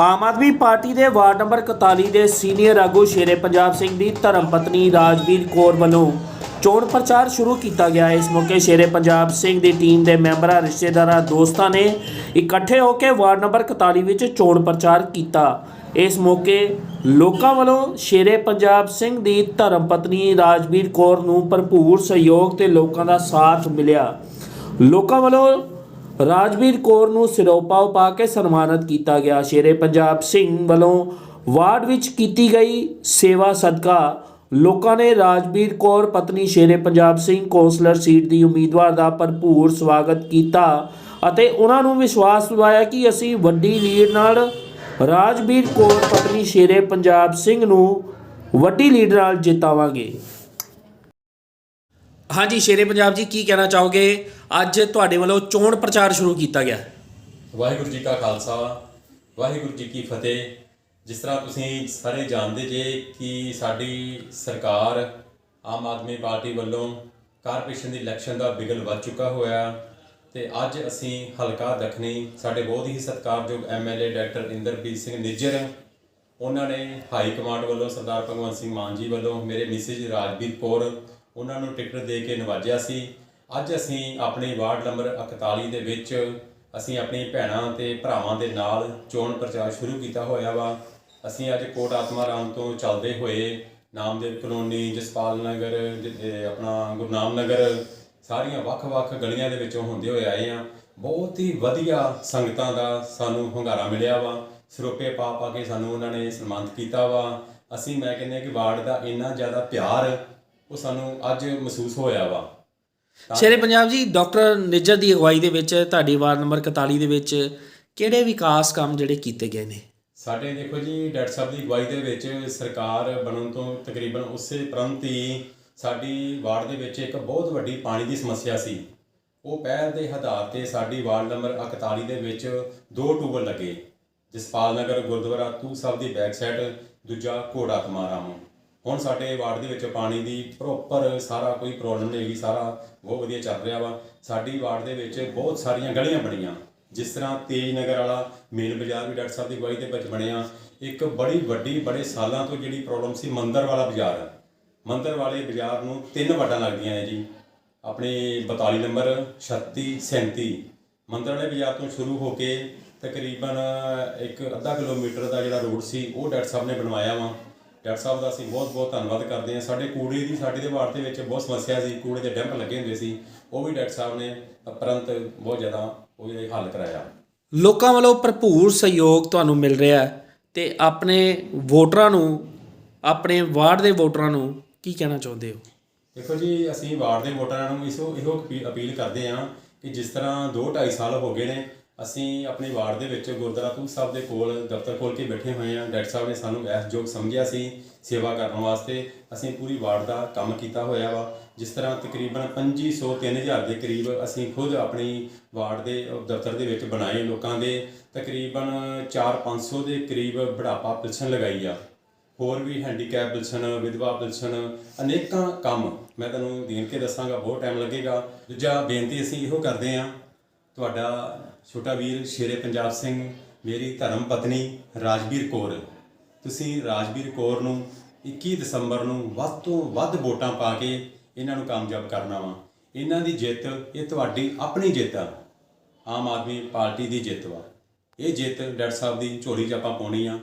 ਆਮ Aadmi party ਦੇ ward number 41 ਦੇ senior ਆਗੂ ਸ਼ੇਰੇ ਪੰਜਾਬ ਸਿੰਘ ਦੀ ਧਰਮ ਪਤਨੀ ਰਾਜਵੀਰ ਕੌਰ ਵੱਲੋਂ ਚੋਣ ਪ੍ਰਚਾਰ ਸ਼ੁਰੂ ਕੀਤਾ ਗਿਆ। ਇਸ ਮੌਕੇ ਸ਼ੇਰੇ ਪੰਜਾਬ ਸਿੰਘ ਦੀ ਟੀਮ ਦੇ ਮੈਂਬਰਾਂ, ਰਿਸ਼ਤੇਦਾਰਾਂ, ਦੋਸਤਾਂ ਨੇ ਇਕੱਠੇ ਹੋ ਕੇ ਵਾਰਡ ਨੰਬਰ 41 ਵਿੱਚ ਚੋਣ ਪ੍ਰਚਾਰ ਕੀਤਾ। ਇਸ ਮੌਕੇ ਲੋਕਾਂ ਵੱਲੋਂ ਸ਼ੇਰੇ ਪੰਜਾਬ ਸਿੰਘ ਦੀ ਧਰਮ ਪਤਨੀ ਰਾਜਵੀਰ ਕੌਰ ਨੂੰ ਭਰਪੂਰ ਸਹਿਯੋਗ ਤੇ ਲੋਕਾਂ ਦਾ ਸਾਥ ਮਿਲਿਆ। ਲੋਕਾਂ ਵੱਲੋਂ ਰਾਜਵੀਰ ਕੌਰ ਨੂੰ ਸਿਰੋਪਾ ਪਾ ਕੇ ਸਨਮਾਨਿਤ ਕੀਤਾ ਗਿਆ। ਸ਼ੇਰੇ ਪੰਜਾਬ ਸਿੰਘ ਵੱਲੋਂ ਵਾਰਡ ਵਿੱਚ ਕੀਤੀ ਗਈ ਸੇਵਾ ਸਦਕਾ ਲੋਕਾਂ ਨੇ ਰਾਜਵੀਰ ਕੌਰ, ਪਤਨੀ ਸ਼ੇਰੇ ਪੰਜਾਬ ਸਿੰਘ, ਕੌਂਸਲਰ ਸੀਟ ਦੀ ਉਮੀਦਵਾਰ ਦਾ ਭਰਪੂਰ ਸਵਾਗਤ ਕੀਤਾ ਅਤੇ ਉਹਨਾਂ ਨੂੰ ਵਿਸ਼ਵਾਸ ਦਿਵਾਇਆ ਕਿ ਅਸੀਂ ਵੱਡੀ ਲੀਡ ਨਾਲ ਰਾਜਵੀਰ ਕੌਰ, ਪਤਨੀ ਸ਼ੇਰੇ ਪੰਜਾਬ ਸਿੰਘ ਨੂੰ ਵੱਡੀ ਲੀਡ ਨਾਲ ਜਿਤਾਵਾਂਗੇ। ਹਾਂਜੀ, ਸ਼ੇਰੇ ਪੰਜਾਬ ਜੀ, ਕੀ ਕਹਿਣਾ ਚਾਹੋਗੇ? ਅੱਜ ਤੁਹਾਡੇ ਵੱਲੋਂ ਚੋਣ ਪ੍ਰਚਾਰ ਸ਼ੁਰੂ ਕੀਤਾ ਗਿਆ। ਵਾਹਿਗੁਰੂ ਜੀ ਕਾ ਖਾਲਸਾ, ਵਾਹਿਗੁਰੂ ਜੀ ਕੀ ਫਤਿਹ। ਜਿਸ ਤਰ੍ਹਾਂ ਤੁਸੀਂ ਸਾਰੇ ਜਾਣਦੇ ਜੇ ਕਿ ਸਾਡੀ ਸਰਕਾਰ ਆਮ ਆਦਮੀ ਪਾਰਟੀ ਵੱਲੋਂ ਕਾਰਪੋਰੇਸ਼ਨ ਦੀ ਇਲੈਕਸ਼ਨ ਦਾ ਬਿਗਲ ਵੱਜ ਚੁੱਕਾ ਹੋਇਆ ਤੇ ਅੱਜ ਅਸੀਂ ਹਲਕਾ ਦਖਣੀ, ਸਾਡੇ ਬਹੁਤ ਹੀ ਸਤਿਕਾਰਯੋਗ ਐਮਐਲਏ ਡਾਕਟਰ ਇੰਦਰਪ੍ਰੀਤ ਸਿੰਘ ਨਿੱਜਰ, ਉਹਨਾਂ ਨੇ ਹਾਈ ਕਮਾਂਡ ਵੱਲੋਂ ਸਰਦਾਰ ਭਗਵੰਤ ਸਿੰਘ ਮਾਨ ਜੀ ਵੱਲੋਂ ਮੇਰੇ ਮਿਸਿਜ ਰਾਜਵੀਰ ਕੌਰ ਉਹਨਾਂ ਨੂੰ ਟਿਕਟ ਦੇ ਕੇ ਨਵਾਜਿਆ ਸੀ। ਅੱਜ ਅਸੀਂ ਆਪਣੇ ਵਾਰਡ ਨੰਬਰ 41 ਦੇ ਵਿੱਚ ਅਸੀਂ ਆਪਣੀ ਭੈਣਾਂ ਤੇ ਭਰਾਵਾਂ ਦੇ ਨਾਲ ਚੋਣ ਪ੍ਰਚਾਰ ਸ਼ੁਰੂ ਕੀਤਾ ਹੋਇਆ ਵਾ। ਅਸੀਂ ਅੱਜ ਕੋਟ ਆਤਮਾ ਰਾਮ ਤੋਂ ਚੱਲਦੇ ਹੋਏ ਨਾਮਦੇਵ ਕਲੋਨੀ ਜਸਪਾਲ ਨਗਰ, ਜ- ਆਪਣਾ ਗੁਰਨਾਮ ਨਗਰ, ਸਾਰੀਆਂ ਵੱਖ-ਵੱਖ ਗਲੀਆਂ ਦੇ ਵਿੱਚੋਂ ਹੁੰਦੇ ਹੋਏ ਆਏ ਆ ਬਹੁਤ ਹੀ ਵਧੀਆ ਸੰਗਤਾਂ ਦਾ ਸਾਨੂੰ ਹੁੰਗਾਰਾ ਮਿਲਿਆ ਵਾ। ਸਰੋਪੇ ਪਾ ਪਾ ਕੇ ਸਾਨੂੰ ਉਹਨਾਂ ਨੇ ਸਨਮਾਨਿਤ ਕੀਤਾ ਵਾ। ਅਸੀਂ ਮੈਂ ਕਹਿੰਦੇ ਕਿ ਵਾਰਡ ਦਾ ਇੰਨਾ ਜ਼ਿਆਦਾ ਪਿਆਰ ਉਹ ਸਾਨੂੰ ਅੱਜ ਮਹਿਸੂਸ ਹੋਇਆ ਵਾ। ਸ਼ੇਰੇ ਪੰਜਾਬ ਜੀ ਡਾਕਟਰ ਨਿੱਜਰ ਦੀ ਅਗਵਾਈ ਦੇ ਵਿੱਚ ਤੁਹਾਡੀ ਵਾਰਡ ਨੰਬਰ 41 ਦੇ ਵਿੱਚ ਕਿਹੜੇ ਵਿਕਾਸ ਕੰਮ ਜਿਹੜੇ ਕੀਤੇ ਗਏ ਨੇ? ਸਾਡੇ ਦੇਖੋ ਜੀ ਡਾਕਟਰ ਸਾਹਿਬ ਦੀ ਅਗਵਾਈ ਦੇ ਵਿੱਚ ਸਰਕਾਰ ਬਣਨ ਤੋਂ ਤਕਰੀਬਨ ਉਸੇ ਪ੍ਰੰਤ ਹੀ ਸਾਡੀ ਵਾਰਡ ਦੇ ਵਿੱਚ ਇੱਕ ਬਹੁਤ ਵੱਡੀ ਪਾਣੀ ਦੀ ਸਮੱਸਿਆ ਸੀ। ਉਹ ਪਹਿਲ ਦੇ ਆਧਾਰ ਤੇ ਸਾਡੀ ਵਾਰਡ ਨੰਬਰ 41 ਦੇ ਵਿੱਚ ਦੋ ਟੂਬਲ ਲੱਗੇ। ਜਸਪਾਲ ਨਗਰ ਗੁਰਦੁਆਰਾ ਤੂ ਸਾਹਿਬ ਦੀ ਬੈਕ ਸਾਈਡ ਦੂਜਾ ਘੋੜਾ ਤਮਾਰਾਮ ਹੁਣ ਸਾਡੇ ਵਾਰਡ ਦੇ ਵਿੱਚ ਪਾਣੀ ਦੀ ਪ੍ਰੋਪਰ ਸਾਰਾ ਕੋਈ ਪ੍ਰੋਬਲਮ ਨਹੀਂ ਹੈਗੀ, ਸਾਰਾ ਬਹੁਤ ਵਧੀਆ ਚੱਲ ਰਿਹਾ ਵਾ। ਸਾਡੀ ਵਾਰਡ ਦੇ ਵਿੱਚ ਬਹੁਤ ਸਾਰੀਆਂ ਗਲੀਆਂ ਬਣੀਆਂ। ਜਿਸ ਤਰ੍ਹਾਂ ਤੇਜ ਨਗਰ ਵਾਲਾ, ਮੇਨ ਬਾਜ਼ਾਰ ਵੀ ਡਾਕਟਰ ਸਾਹਿਬ ਦੀ ਅਗਵਾਈ ਦੇ ਵਿੱਚ ਬਣਿਆ। ਇੱਕ ਬੜੀ ਵੱਡੀ, ਬੜੇ ਸਾਲਾਂ ਤੋਂ ਜਿਹੜੀ ਪ੍ਰੋਬਲਮ ਸੀ, ਮੰਦਰ ਵਾਲਾ ਬਾਜ਼ਾਰ। ਮੰਦਰ ਵਾਲੇ ਬਾਜ਼ਾਰ ਨੂੰ ਤਿੰਨ ਵਾਟਾਂ ਲੱਗਦੀਆਂ ਨੇ ਜੀ। ਆਪਣੇ 42 ਨੰਬਰ 36 37 ਮੰਦਰ ਵਾਲੇ ਬਾਜ਼ਾਰ ਤੋਂ ਸ਼ੁਰੂ ਹੋ ਕੇ ਤਕਰੀਬਨ ਇੱਕ ਅੱਧਾ ਕਿਲੋਮੀਟਰ ਦਾ ਜਿਹੜਾ ਰੋਡ ਸੀ, ਉਹ ਡਾਕਟਰ ਸਾਹਿਬ ਨੇ ਬਣਵਾਇਆ ਵਾ। ਡਾਕਟਰ ਸਾਹਿਬ ਦਾ ਅਸੀਂ ਬਹੁਤ ਬਹੁਤ ਧੰਨਵਾਦ ਕਰਦੇ ਹਾਂ। ਸਾਡੇ ਕੂੜੇ ਦੀ ਸਾਡੇ ਦੇ ਵਾਰਡ ਦੇ ਵਿੱਚ ਬਹੁਤ ਸਮੱਸਿਆ ਸੀ ਕੂੜੇ ਦੇ ਡੈਂਪ ਲੱਗੇ ਹੁੰਦੇ ਸੀ। ਉਹ ਵੀ ਡਾਕਟਰ ਸਾਹਿਬ ਨੇ ਉਪਰੰਤ ਬਹੁਤ ਜ਼ਿਆਦਾ ਉਹਦੇ ਹੱਲ ਕਰਾਇਆ। ਲੋਕਾਂ ਵੱਲੋਂ ਭਰਪੂਰ ਸਹਿਯੋਗ ਤੁਹਾਨੂੰ ਮਿਲ ਰਿਹਾ ਹੈ ਤੇ ਆਪਣੇ ਵੋਟਰਾਂ ਨੂੰ ਆਪਣੇ ਵਾਰਡ ਦੇ ਵੋਟਰਾਂ ਨੂੰ ਕੀ ਕਹਿਣਾ ਚਾਹੁੰਦੇ ਹੋ? ਦੇਖੋ ਜੀ ਅਸੀਂ ਵਾਰਡ ਦੇ ਵੋਟਰਾਂ ਨੂੰ ਇਸੋ ਇਹੋ ਅਪੀ- ਅਪੀਲ ਕਰਦੇ ਹਾਂ ਕਿ ਜਿਸ ਤਰ੍ਹਾਂ 2 2.5 ਸਾਲ ਹੋ ਗਏ ਨੇ ਅਸੀਂ ਆਪਣੇ ਵਾਰਡ ਦੇ ਵਿੱਚ ਗੁਰਦੁਆਰਾ ਤੂਤ ਸਾਹਿਬ ਦੇ ਕੋਲ ਦਫ਼ਤਰ ਖੋਲ ਕੇ ਬੈਠੇ ਹੋਏ ਹਾਂ। ਡਾਕਟਰ ਸਾਹਿਬ ਨੇ ਸਾਨੂੰ ਇਸ ਯੋਗ ਸਮਝਿਆ ਸੀ ਸੇਵਾ ਕਰਨ ਵਾਸਤੇ, ਅਸੀਂ ਪੂਰੀ ਵਾਰਡ ਦਾ ਕੰਮ ਕੀਤਾ ਹੋਇਆ ਵਾ, ਜਿਸ ਤਰ੍ਹਾਂ ਤਕਰੀਬਨ 2500 3000 ਦੇ ਕਰੀਬ ਅਸੀਂ ਖੁਦ ਆਪਣੀ ਵਾਰਡ ਦੇ ਦਫ਼ਤਰ ਦੇ ਵਿੱਚ ਬਣਾਏ ਲੋਕਾਂ ਦੇ। ਤਕਰੀਬਨ 4-500 ਦੇ ਕਰੀਬ ਬੁਢਾਪਾ ਪਿਲਸਨ ਲਗਾਈ ਆ। ਹੋਰ ਵੀ ਹੈਂਡੀਕੈਪ ਪਿਲਸਨ, ਵਿਧਵਾ ਪਿਲਸਨ, ਅਨੇਕਾਂ ਕੰਮ ਮੈਂ ਤੁਹਾਨੂੰ ਦੇਣ ਕੇ ਦੱਸਾਂਗਾ, ਬਹੁਤ ਟਾਈਮ ਲੱਗੇਗਾ। ਦੂਜਾ ਬੇਨਤੀ ਅਸੀਂ ਇਹੋ ਕਰਦੇ ਹਾਂ ਤੁਹਾਡਾ ਛੋਟਾ ਵੀਰ ਸ਼ੇਰੇ ਪੰਜਾਬ ਸਿੰਘ, ਮੇਰੀ ਧਰਮ ਪਤਨੀ ਰਾਜਵੀਰ ਕੌਰ। ਤੁਸੀਂ ਰਾਜਵੀਰ ਕੌਰ ਨੂੰ 21 ਦਸੰਬਰ ਨੂੰ ਵੱਧ ਤੋਂ ਵੱਧ ਵੋਟਾਂ ਪਾ ਕੇ ਇਹਨਾਂ ਨੂੰ ਕਾਮਯਾਬ ਕਰਨਾ ਵਾ। ਇਹਨਾਂ ਦੀ ਜਿੱਤ, ਇਹ ਤੁਹਾਡੀ ਆਪਣੀ ਜਿੱਤ ਆ। ਆਮ ਆਦਮੀ ਪਾਰਟੀ ਦੀ ਜਿੱਤ ਵਾ। ਇਹ ਜਿੱਤ ਡਾਕਟਰ ਸਾਹਿਬ ਦੀ ਝੋਲੀ 'ਚ ਆਪਾਂ ਪਾਉਣੀ ਆ।